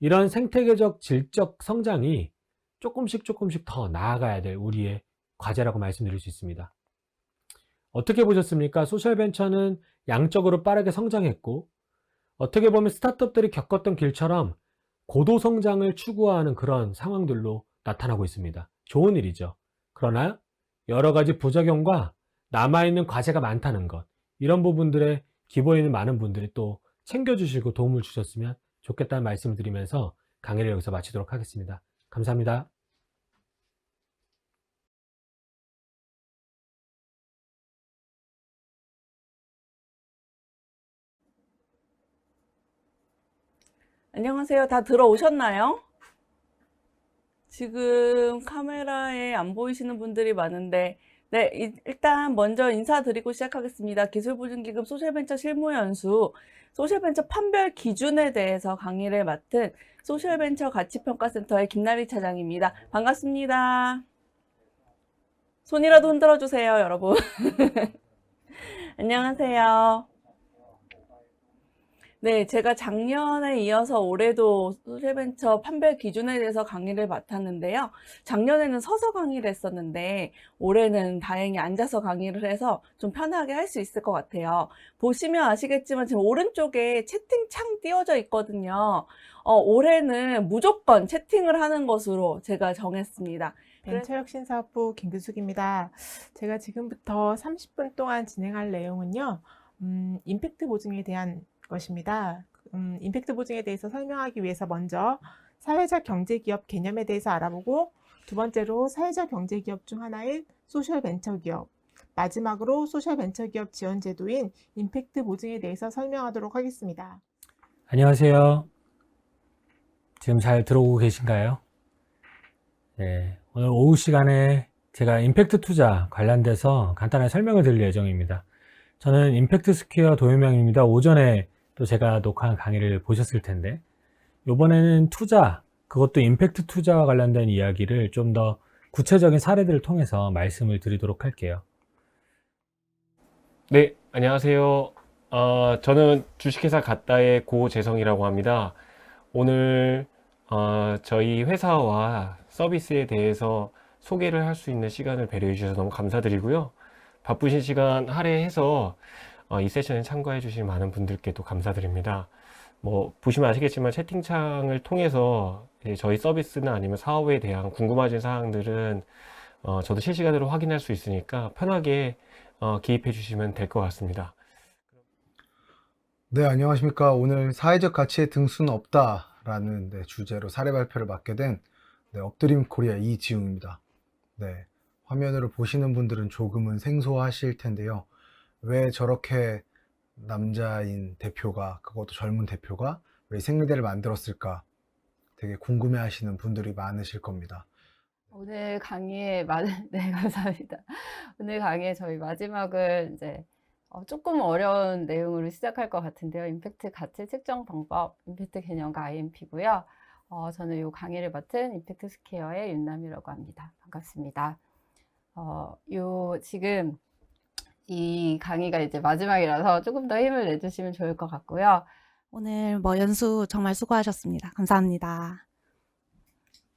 이런 생태계적 질적 성장이 조금씩 조금씩 더 나아가야 될 우리의 과제라고 말씀드릴 수 있습니다. 어떻게 보셨습니까? 소셜벤처는 양적으로 빠르게 성장했고, 어떻게 보면 스타트업들이 겪었던 길처럼 고도 성장을 추구하는 그런 상황들로 나타나고 있습니다. 좋은 일이죠. 그러나 여러 가지 부작용과 남아있는 과제가 많다는 것, 이런 부분들에 기부해 있는 많은 분들이 또 챙겨주시고 도움을 주셨으면 좋겠다는 말씀을 드리면서 강의를 여기서 마치도록 하겠습니다. 감사합니다. 안녕하세요. 다 들어오셨나요? 지금 카메라에 안 보이시는 분들이 많은데, 네, 이- 일단 먼저 인사드리고 시작하겠습니다. 기술보증기금 소셜벤처 실무연수, 소셜벤처 판별 기준에 대해서 강의를 맡은 소셜벤처 가치평가센터의 김나리 차장입니다. 반갑습니다. 손이라도 흔들어 주세요, 여러분. 안녕하세요. 네, 제가 작년에 이어서 올해도 소셜벤처 판별 기준에 대해서 강의를 맡았는데요. 작년에는 서서 강의를 했었는데 올해는 다행히 앉아서 강의를 해서 좀 편하게 할 수 있을 것 같아요. 보시면 아시겠지만 지금 오른쪽에 채팅창 띄워져 있거든요. 어, 올해는 무조건 채팅을 하는 것으로 제가 정했습니다. 벤처혁신사업부 김규숙입니다. 제가 지금부터 30분 동안 진행할 내용은요, 음, 임팩트 보증에 대한 것입니다. 음, 임팩트 보증에 대해서 설명하기 위해서 먼저 사회적 경제기업 개념에 대해서 알아보고 두 번째로 사회적 경제기업 중 하나인 소셜벤처기업 마지막으로 소셜벤처기업 지원제도인 임팩트 보증에 대해서 설명하도록 하겠습니다. 안녕하세요. 지금 잘 들어오고 계신가요? 네, 오늘 오후 시간에 제가 임팩트 투자 관련돼서 간단하게 설명을 드릴 예정입니다. 저는 임팩트 스퀘어 도유명입니다. 오전에 또 제가 녹화한 강의를 보셨을 텐데, 이번에는 투자, 그것도 임팩트 투자와 관련된 이야기를 좀 더 구체적인 사례들을 통해서 말씀을 드리도록 할게요. 네, 안녕하세요. 어, 저는 주식회사 갓다의 고재성이라고 합니다. 오늘 어, 저희 회사와 서비스에 대해서 소개를 할 수 있는 시간을 배려해 주셔서 너무 감사드리고요. 바쁘신 시간 할애해서 어, 이 세션에 참가해 주신 많은 분들께도 감사드립니다. 뭐 보시면 아시겠지만 채팅창을 통해서 저희 서비스나 아니면 사업에 대한 궁금하신 사항들은 어, 저도 실시간으로 확인할 수 있으니까 편하게 어, 기입해 주시면 될 것 같습니다. 네, 안녕하십니까. 오늘 사회적 가치의 등수는 없다라는 네, 주제로 사례 발표를 맡게 된 네, 업드림 코리아 이지웅입니다. 네, 화면으로 보시는 분들은 조금은 생소하실 텐데요. 왜 저렇게 남자인 대표가, 그것도 젊은 대표가 왜 생리대를 만들었을까 되게 궁금해 하시는 분들이 많으실 겁니다. 오늘 강의에 마, 네, 감사합니다. 오늘 강의에 저희 마지막을 이제 어, 조금 어려운 내용으로 시작할 것 같은데요. 임팩트 가치 측정 방법, 임팩트 개념과 IMP고요. 어, 저는 이 강의를 맡은 임팩트 스퀘어의 윤남이라고 합니다. 반갑습니다. 어, 요 지금 이 강의가 이제 마지막이라서 조금 더 힘을 내주시면 좋을 것 같고요. 오늘 뭐 연수 정말 수고하셨습니다. 감사합니다.